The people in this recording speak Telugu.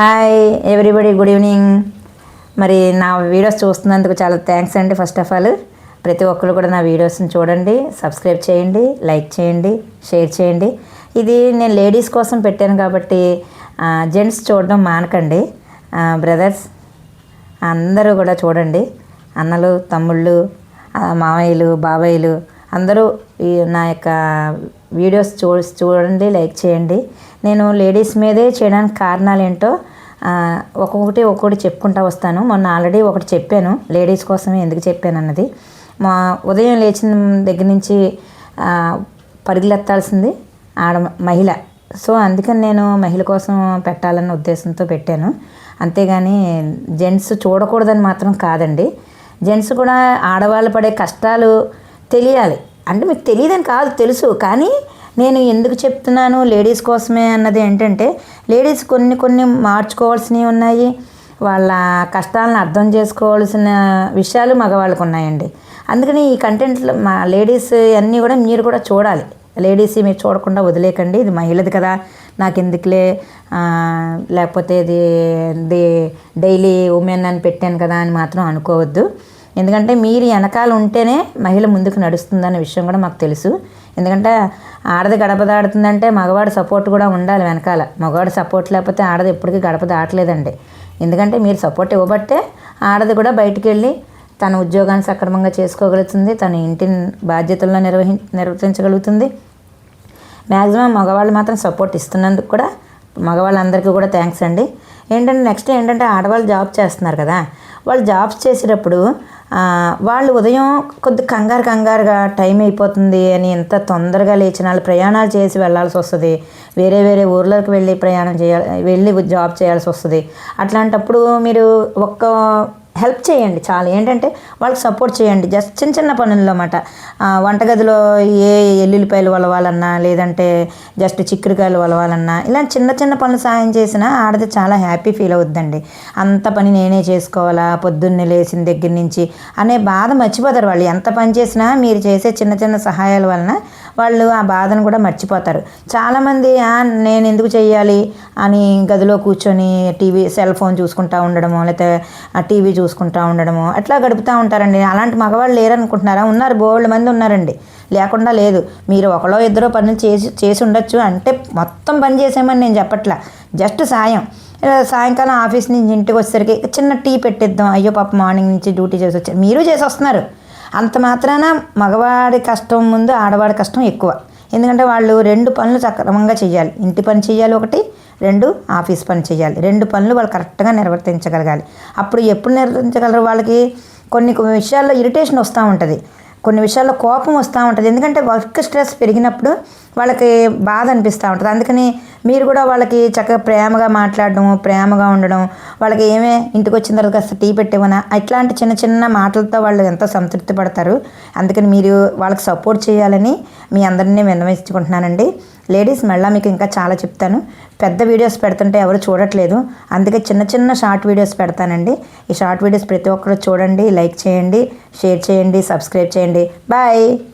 హాయ్ ఎవ్రీబడి గుడ్ ఈవినింగ్ మరి నా వీడియోస్ చూస్తున్నందుకు చాలా థ్యాంక్స్ అండి ఫస్ట్ ఆఫ్ ఆల్ ప్రతి ఒక్కరు కూడా నా వీడియోస్ని చూడండి సబ్స్క్రైబ్ చేయండి లైక్ చేయండి షేర్ చేయండి. ఇది నేను లేడీస్ కోసం పెట్టాను కాబట్టి జెంట్స్ చూడడం మానకండి. బ్రదర్స్ అందరూ కూడా చూడండి. అన్నలు తమ్ముళ్ళు మామయ్యలు బాబాయిలు అందరూ ఈ నా యొక్క వీడియోస్ చూ చూడండి లైక్ చేయండి. నేను లేడీస్ మీదే చేయడానికి కారణాలు ఏంటో ఒక్కొక్కటి ఒక్కొక్కటి చెప్పుకుంటా వస్తాను. మొన్న ఆల్రెడీ ఒకటి చెప్పాను లేడీస్ కోసమే ఎందుకు చెప్పాను అన్నది. మా ఉదయం లేచిన దగ్గర నుంచి ఆ, పరుగులెత్తాల్సింది ఆడ మహిళ. సో అందుకని నేను మహిళ కోసం పెట్టాలన్న ఉద్దేశంతో పెట్టాను. అంతేగాని జెంట్స్ చూడకూడదని మాత్రం కాదండి. జెంట్స్ కూడా ఆడవాళ్ళు పడే కష్టాలు తెలియాలి. అంటే మీకు తెలియదని కాదు తెలుసు. కానీ నేను ఎందుకు చెప్తున్నాను లేడీస్ కోసమే అన్నది ఏంటంటే లేడీస్ కొన్ని కొన్ని మార్చుకోవాల్సినవి ఉన్నాయి. వాళ్ళ కష్టాలను అర్థం చేసుకోవాల్సిన విషయాలు మగవాళ్ళకు ఉన్నాయండి. అందుకని ఈ కంటెంట్లో మా లేడీస్ అన్నీ కూడా మీరు కూడా చూడాలి. లేడీస్ మీరు చూడకుండా వదిలేకండి. ఇది మహిళది కదా. నాకు ఎందుకులే? లేకపోతే ఇది ఇది డైలీ ఉమెన్ అని పెట్టాను కదా అని మాత్రం అనుకోవద్దు. ఎందుకంటే మీరు వెనకాల ఉంటేనే మహిళ ముందుకు నడుస్తుందనే విషయం కూడా మాకు తెలుసు. ఎందుకంటే ఆడది గడప దాడుతుందంటే మగవాడు సపోర్ట్ కూడా ఉండాలి వెనకాల. మగవాడు సపోర్ట్ లేకపోతే ఆడది ఎప్పటికీ గడప దాటలేదండి. ఎందుకంటే మీరు సపోర్ట్ ఇవ్వబట్టే ఆడది కూడా బయటికి వెళ్ళి తన ఉద్యోగాన్ని సక్రమంగా చేసుకోగలుగుతుంది తన ఇంటిని బాధ్యతలను నిర్వహి నిర్వర్తించగలుగుతుంది. మ్యాక్సిమం మగవాళ్ళు మాత్రం సపోర్ట్ ఇస్తున్నందుకు కూడా మగవాళ్ళందరికీ కూడా థ్యాంక్స్ అండి. ఏంటంటే నెక్స్ట్ ఏంటంటే ఆడవాళ్ళు జాబ్ చేస్తున్నారు కదా. వాళ్ళు జాబ్స్ చేసేటప్పుడు వాళ్ళు ఉదయం కొద్ది కంగారు కంగారుగా టైం అయిపోతుంది అని ఎంత తొందరగా లేచిన వాళ్ళు ప్రయాణాలు చేసి వెళ్ళాల్సి వస్తుంది. వేరే వేరే ఊర్లోకి వెళ్ళి ప్రయాణం చేయాలి వెళ్ళి జాబ్ చేయాల్సి వస్తుంది. అట్లాంటప్పుడు మీరు ఒక్క హెల్ప్ చేయండి చాలా. ఏంటంటే వాళ్ళకి సపోర్ట్ చేయండి. జస్ట్ చిన్న చిన్న పనుల్లో అన్నమాట వంటగదిలో ఏ ఎల్లుల్లిపాయలు వలవాలన్నా లేదంటే జస్ట్ చిక్కుడుకాయలు వలవాలన్నా ఇలా చిన్న చిన్న పనులు సాయం చేసినా ఆడది చాలా హ్యాపీ ఫీల్ అవుద్దండి. అంత పని నేనే చేసుకోవాలా? పొద్దున్నే లేచిన దగ్గర నుంచి అనే బాధ మర్చిపోతారు వాళ్ళు. ఎంత పని చేసినా మీరు చేసే చిన్న చిన్న సహాయాల వలన వాళ్ళు ఆ బాధను కూడా మర్చిపోతారు. చాలామంది నేను ఎందుకు చేయాలి? అని గదిలో కూర్చొని టీవీ సెల్ ఫోన్ చూసుకుంటా ఉండడము లేకపోతే టీవీ చూసుకుంటా ఉండడము. అట్లా గడుపుతూ ఉంటారండి. అలాంటి మగవాళ్ళు లేరనుకుంటున్నారా? ఉన్నారు బోల్డ్ మంది ఉన్నారండి. లేకుండా లేదు. మీరు ఒకలో ఇద్దరో పనులు చేసి చేసి ఉండొచ్చు. అంటే మొత్తం పని చేసామని నేను చెప్పట్లా. జస్ట్ సాయం. సాయంకాలం ఆఫీస్ నుంచి ఇంటికి వచ్చేసరికి చిన్న టీ పెట్టిద్దాం. అయ్యో పాప మార్నింగ్ నుంచి డ్యూటీ చేసి వచ్చారు. మీరు చేసి వస్తున్నారు. అంత మాత్రాన మగవాడి కష్టం ముందు ఆడవాడి కష్టం ఎక్కువ. ఎందుకంటే వాళ్ళు రెండు పనులు సక్రమంగా చేయాలి ఇంటి పని చేయాలి ఒకటి రెండు ఆఫీస్ పని చేయాలి. రెండు పనులు వాళ్ళు కరెక్ట్గా నిర్వర్తించగలగాలి. అప్పుడు ఎప్పుడు నిర్వర్తించగలరు వాళ్ళకి? కొన్ని కొన్ని విషయాల్లో ఇరిటేషన్ వస్తూ ఉంటుంది. కొన్ని విషయాల్లో కోపం వస్తూ ఉంటుంది. ఎందుకంటే వర్క్ స్ట్రెస్ పెరిగినప్పుడు వాళ్ళకి బాధ అనిపిస్తూ ఉంటుంది. అందుకని మీరు కూడా వాళ్ళకి చక్కగా ప్రేమగా మాట్లాడడం ప్రేమగా ఉండడం వాళ్ళకి ఏమే ఇంటికి వచ్చిన తర్వాత కాస్త టీ పెట్టేవనా ఇట్లాంటి చిన్న చిన్న మాటలతో వాళ్ళు ఎంతో సంతృప్తి పడతారు. అందుకని మీరు వాళ్ళకి సపోర్ట్ చేయాలని మీ అందరినీ విన్నవించుకుంటున్నానండి. లేడీస్ మళ్ళీ మీకు ఇంకా చాలా చెప్తాను. పెద్ద వీడియోస్ పెడుతుంటే ఎవరు చూడట్లేదు. అందుకే చిన్న చిన్న షార్ట్ వీడియోస్ పెడతానండి. ఈ షార్ట్ వీడియోస్ ప్రతి ఒక్కరు చూడండి లైక్ చేయండి షేర్ చేయండి సబ్స్క్రైబ్ చేయండి. బాయ్